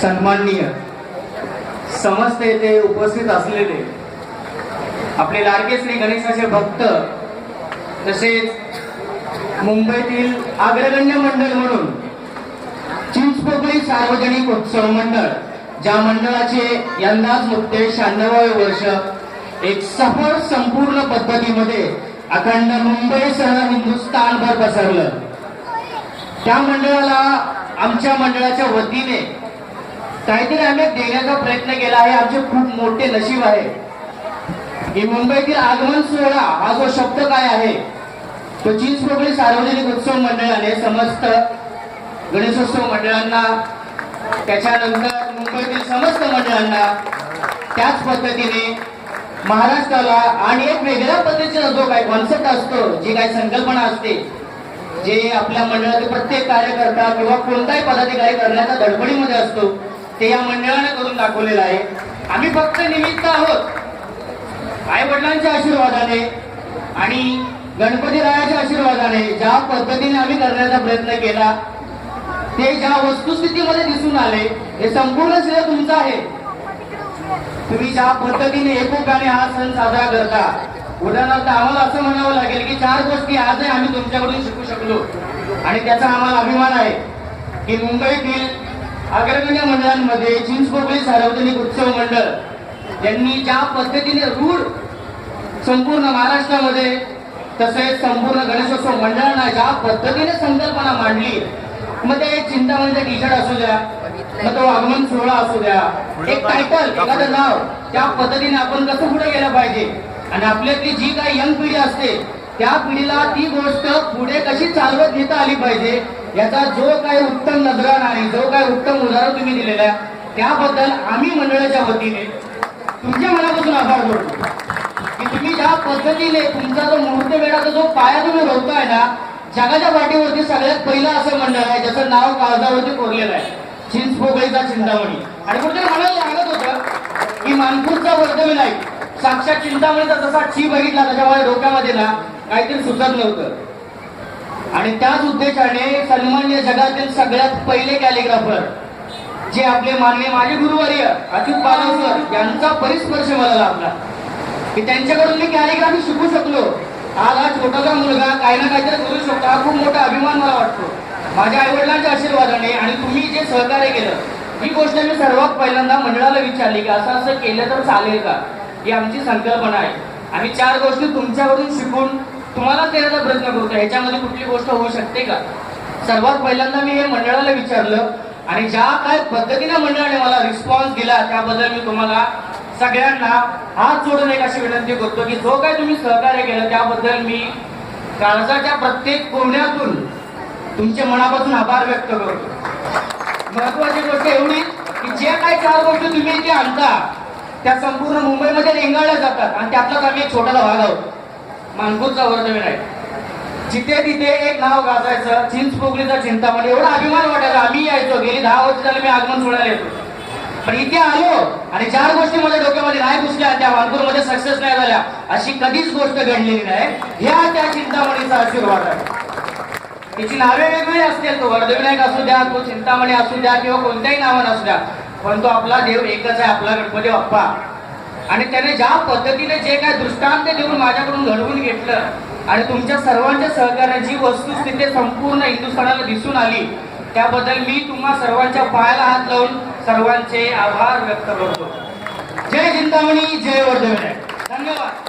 सन्माननीय समस्त येथे उपस्थित असलेले आपले लाडके श्री गणेशाचे भक्त तसेच मुंबईतील अग्रगण्य मंडळ म्हणून चिंचपोकळी सार्वजनिक उत्सव मंडळ ज्या मंडळाचे यंदाच नुकते शहाण्णवावे वर्ष एक सफळ संपूर्ण पद्धतीमध्ये अखंड मुंबईसह हिंदुस्थानभर पसरलं. त्या मंडळाला आमच्या मंडळाच्या वतीने काहीतरी आम्ही देण्याचा प्रयत्न केला आहे. आमचे खूप मोठे नशीब आहे. की मुंबईतील आगमन सोहळा हा जो शब्द काय आहे तो चिंचपोकळी सार्वजनिक उत्सव मंडळाने समस्त गणेशोत्सव मंडळांना त्याच्यानंतर मुंबईतील समस्त मंडळांना त्याच पद्धतीने महाराष्ट्राला आणि एक वेगळ्या पद्धतीचा जो काही कॉन्सेप्ट असतो जी काही संकल्पना असते जे आपल्या मंडळाचे प्रत्येक कार्यकर्ता किंवा कोणताही पदाधिकारी करण्याच्या धडपडीमध्ये असतो ते या मंडळाने करून दाखवलेलं आहे. आम्ही फक्त निमित्त आहोत. आई वडिलांच्या आशीर्वादाने आणि गणपती रायाच्या आशीर्वादाने ज्या पद्धतीने आम्ही करण्याचा प्रयत्न केला ते ज्या वस्तुस्थितीमध्ये दिसून आले हे संपूर्ण श्रेय तुमचं आहे. तुम्ही ज्या पद्धतीने एकोप्याने हा सण साजरा करता उदाहरणार्थ आम्हाला असं म्हणावं लागेल की चार गोष्टी आजही आम्ही तुमच्याकडून शिकू शकलो. आणि त्याचा आम्हाला अभिमान आहे की मुंबईतील अग्रगण्य मंडळांमध्ये चिंचपोकळी सार्वजनिक उत्सव मंडळ यांनी ज्या पद्धतीने रूढ संपूर्ण महाराष्ट्रामध्ये तसेच संपूर्ण गणेशोत्सव मंडळांना ज्या पद्धतीने संकल्पना मांडली मग ते चिंतामणीचा टी शर्ट असू द्या मग तो आगमन सोहळा असू द्या. एक टायटल एखादं नाव. त्या पद्धतीने आपण कसं पुढे गेलं पाहिजे? आणि आपल्यातली जी काही यंग पिढी असते त्या पिढीला ती गोष्ट पुढे कशी चालवत घेता आली पाहिजे याचा जो काही उत्तम नजराण आहे जो काही उत्तम उदाहरण तुम्ही दिलेलं आहे त्याबद्दल आम्ही मंडळाच्या वतीने तुमच्या मनापासून आभार जोडतो की तुम्ही ज्या पद्धतीने तुमचा जो मुहूर्त वेळाचा जो पाया तुम्ही रोवताय ना जगाच्या पाठीवरती सगळ्यात पहिलं असं मंडळ आहे ज्याचं नाव कागदावरती कोरलेलं आहे. चिंचपोकळीचा चिंतामणी. आणि कुठे मला लागत होतं की मानपूरचा वर्धविनायक साक्षात चिंतामणीचा जसा ची बघितला त्याच्यामुळे डोक्यामध्ये ना काहीतरी सुचत नव्हतं. आणि त्याच उद्देशाने सन्मान्य जगातील सगळ्यात पहिले कॅलिग्राफर जे आपले मान्य माझे गुरुवर्य अच्युत पालवकर यांचा परिस्पर्श मला लाभला. की त्यांच्याकडून मी कॅलिग्राफी शिकू शकलो. आज हा छोटासा मुलगा काही ना काहीतरी करू शकतो. हा खूप मोठा अभिमान मला वाटतो. माझ्या आई वडिलांच्या आशीर्वादाने आणि तुम्ही जे सहकार्य केलं ही गोष्ट मी सर्वात पहिल्यांदा मंडळाला विचारली की असं असं केलं तर चालेल का? ही आमची संकल्पना आहे. आम्ही चार गोष्टी तुमच्याकडून शिकून तुम्हाला देण्याचा प्रयत्न करतो. ह्याच्यामध्ये कुठली गोष्ट होऊ शकते का? सर्वात पहिल्यांदा मी हे मंडळाला विचारलं आणि ज्या काय पद्धतीने मंडळाने मला रिस्पॉन्स दिला त्याबद्दल मी तुम्हाला सगळ्यांना हात जोडून एक अशी विनंती करतो की जो काय तुम्ही सहकार्य केलं त्याबद्दल मी काळजाच्या प्रत्येक कोण्यातून तुमच्या मनापासून आभार व्यक्त करतो. महत्वाची गोष्ट एवढी की जे काही चार गोष्टी तुम्ही इथे आणता त्या संपूर्ण मुंबईमध्ये रेंगाळल्या जातात आणि त्यातलाच आम्ही एक छोटासा भाग आहोत मानकूरचा वर्धवीन आहे. जिथे तिथे एक नाव गाजायचं चिंचपोकलीचा चिंतामणी एवढा अभिमान वाटायचा आम्ही यायचो गेली दहा वर्ष झाले मी आगमन सोडायला येतो. पण इथे आलो आणि चार गोष्टी माझ्या डोक्यामध्ये नाही घुसल्या त्या मध्ये सक्सेस नाही झाल्या. अशी कधीच गोष्ट घडलेली नाही. ह्या त्या चिंतामणीचा आशीर्वाद आहे. तिची नावे वेगवेगळी असतील. तो वर्धविनायक असू द्या तो चिंतामणी असू द्या किंवा कोणत्याही नावानं असू द्या पण तो आपला देव एकच आहे आपला गणपती बाप्पा. आणि त्याने ज्या पद्धतीने जे काय दृष्टांत देऊन माझ्याकडून घडवून घेतलं आणि तुमच्या सर्वांच्या सहकार्याची वस्तुस्थिती संपूर्ण हिंदुस्थानाला दिसून आली त्याबद्दल मी तुम्हा सर्वांच्या पायाला हात लावून सर्वांचे आभार व्यक्त करतो. जय चिंतामणी जय वर्धविनायक धन्यवाद.